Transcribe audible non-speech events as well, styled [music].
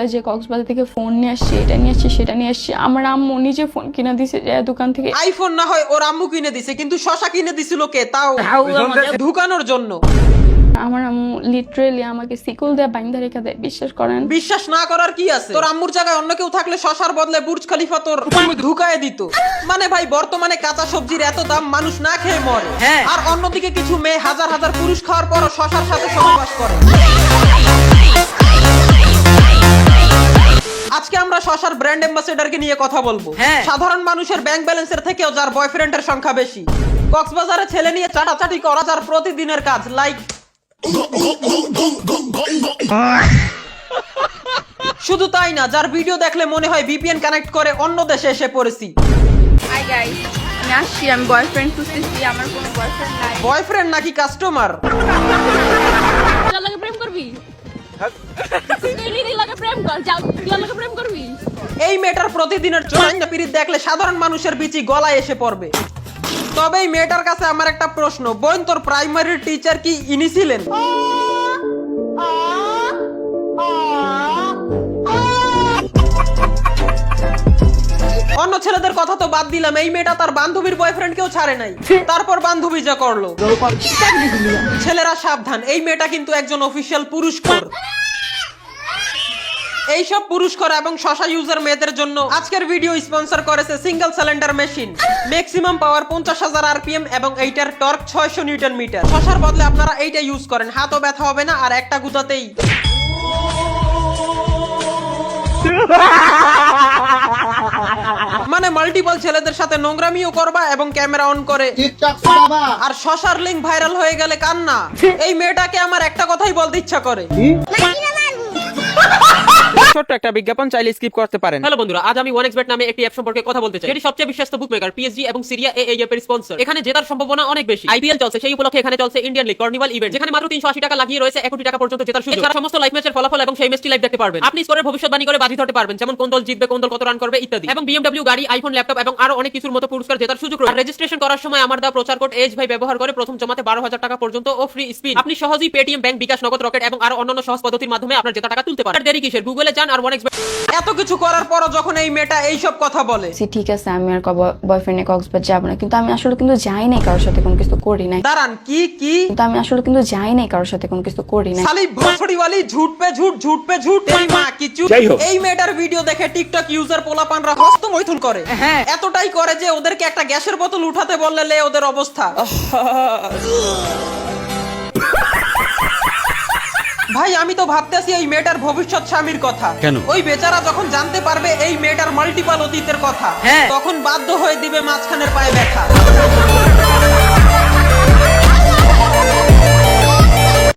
বলে যে কক্সবাজার থেকে ফোন নিয়ে আসছি এটা নিয়ে আসছি সেটা নিয়ে আসছি। আমার আম্মু নিজে ফোন কিনে দিছে যে দোকান থেকে। আইফোন না হয় ওর আম্মু কিনে দিছে কিন্তু শশা কিনে দিছিল কে? তাও ঢুকানোর জন্য। আমার আম্মু লিটারেলি আমাকে সিকুল দিয়ে বাইন্দা রেখে দেয় বিশ্বাস করেন। বিশ্বাস না করার কি আছে? তোর আম্মুর জায়গায় অন্য কেউ থাকলে শশার বদলে বুর্জ খলিফা তোর ঢুকায় দিত। মানে ভাই বর্তমানে কাঁচা সবজির এত দাম মানুষ না খেয়ে মরে। হ্যাঁ। আর অন্যদিকে কিছু মেয়ে হাজার হাজার পুরুষ খাওয়ার পরও শশার সাথে সহবাস করে। শশার ব্র্যান্ড অ্যাম্বাসেডারকে নিয়ে কথা বলব। হ্যাঁ। সাধারণ মানুষের ব্যাংক ব্যালেন্সের থেকেও যার বয়ফ্রেন্ডের সংখ্যা বেশি। কক্সবাজারে ছেলে নিয়ে চাটাচাটি করা যার প্রতিদিনের কাজ লাইক শুধু তাই না যার ভিডিও দেখলে মনে হয় ভিপিএন কানেক্ট করে অন্য দেশে এসে পড়েছি। হাই গাইস আমি আসছি আমি বয়ফ্রেন্ড খুঁজতেছি আমার কোনো বয়ফ্রেন্ড নাই। বয়ফ্রেন্ড নাকি কাস্টমার লাগে প্রেম করবি? তুই লাগে প্রেম কর যাও। করবি এই মেয়েটার প্রতিদিনের চোরাঙ্গা পিরিত দেখলে সাধারণ মানুষের বিচি গলায় এসে পড়বে। তবে এই মেয়েটার কাছে আমার একটা প্রশ্ন বোন তোর প্রাইমারি টিচার কি ইনি ছিলেন? অন্য ছেলেদের কথা তো বাদ দিলাম এই মেয়েটা তার বান্ধবীর বয়ফ্রেন্ডকেও ছাড়ে নাই। তারপর বান্ধবী যা করল। ছেলেরা সাবধান এই মেয়েটা কিন্তু একজন অফিসিয়াল পুরস্কার এইসব পুরস্কার এবং শশা ইউজার মেয়েদের জন্য আজকের ভিডিও স্পন্সর করেছে single cylinder machine maximum power পঞ্চাশ হাজার আরপিএম এবং এইটার টর্ক ছয়শো নিউটন মিটার শশার বদলে আপনারা এইটা ইউজ করেন। হাতও ব্যথা হবে না আর একটা গুতাতেই। মানে মাল্টিপল ছেলেদের সাথে নোংরামিও করবা এবং ক্যামেরা অন করে। আর শশার লিঙ্ক ভাইরাল হয়ে গেলে কান্না। এই মেয়েটাকে আমার একটা কথাই বলতে ইচ্ছা করে। [laughs] ছোট্ট একটা বিজ্ঞাপন চাইলে স্কিপ করতে পারেন। হ্যালো বন্ধুরা, আজ আমি ওয়ানেক্সবেট নামে একটি অ্যাপ সম্পর্কে কথা বলতে চাই। যেটি সবচেয়ে বিশ্বস্ত বুকমেকার পিএসজি এবং সিরিয়া এ অ্যাপের স্পন্সর এখানে জেতার সম্ভাবনা অনেক বেশি। আইপিএল চলছে, সেই উপলক্ষে এখানে চলছে ইন্ডিয়ান লিগ কর্নিভাল ইভেন্ট যেখানে মাত্র তিনশো আশি টাকা লাগিয়ে রয়েছে এক কোটি টাকা পর্যন্ত জেতার সুযোগ। এছাড়া সমস্ত লাইভ ম্যাচের ফলাফল এবং সেই ম্যাচটি লাইভ দেখতে পারবেন। আপনি স্কোরের ভবিষ্যৎবাণী করে বাজি ধরতে পারবেন, যেমন কোন দল জিতবে, কোন দল কত রান করবে, ইত্যাদি। এবং বিএমডব্লিউ গাড়ি আইফোন ল্যাপটপ এবং আরও অনেক কিছুর মতো পুরস্কার জেতার সুযোগ রয়েছে। রেজিস্ট্রেশন করার সময় আমার দেওয়া প্রচার কোড এজ ভাই ব্যবহার করে প্রথম জমাতে বারো হাজার টাকা পর্যন্ত ও ফ্রি স্পিন আপনি সহজেই পেটিএম ব্যাংক বিকাশ নগদ রকেট এবং আরও অন্যান্য সহজ পদ্ধতির মাধ্যমে আপনার জেতা টাকা তুলতে পারেন। দেরি কিসের? গুগলে যান আর ওয়ানেক্সবেট এত কিছু করার পরও যখন এই মেয়েটা এইসব কথা বলে। সে ঠিক আছে আমি আর বয়ফ্রেন্ডে কক্সবাজার যাব না কিন্তু আমি আসলে কিন্তু যাই নাই কারোর সাথে কোনো কিছু করি নাই। দাঁড়ান কি কি? কিন্তু আমি আসলে কিন্তু যাই নাই কারোর সাথে কোনো কিছু করি নাই। সালি ভসড়িওয়ালি ঝুট পে ঝুট ঝুট পে ঝুট। এই মা কিছু এই মেয়েটার ভিডিও দেখে টিকটক ইউজার পোলাপানরা হস্ত মৈথুন করে। হ্যাঁ। এতটাই করে যে ওদেরকে একটা গ্যাসের বোতল উঠাতে বললে লে ওদের অবস্থা। ভাই আমি তো ভাবতেছি এই মেয়েটার ভবিষ্যৎ স্বামীর কথা কেন? ওই বেচারা যখন জানতে পারবে এই মেয়েটার মাল্টিপাল অতীতের কথা হ্যাঁ। তখন বাধ্য হয়ে দিবে মাঝখানের পায়ে ব্যথা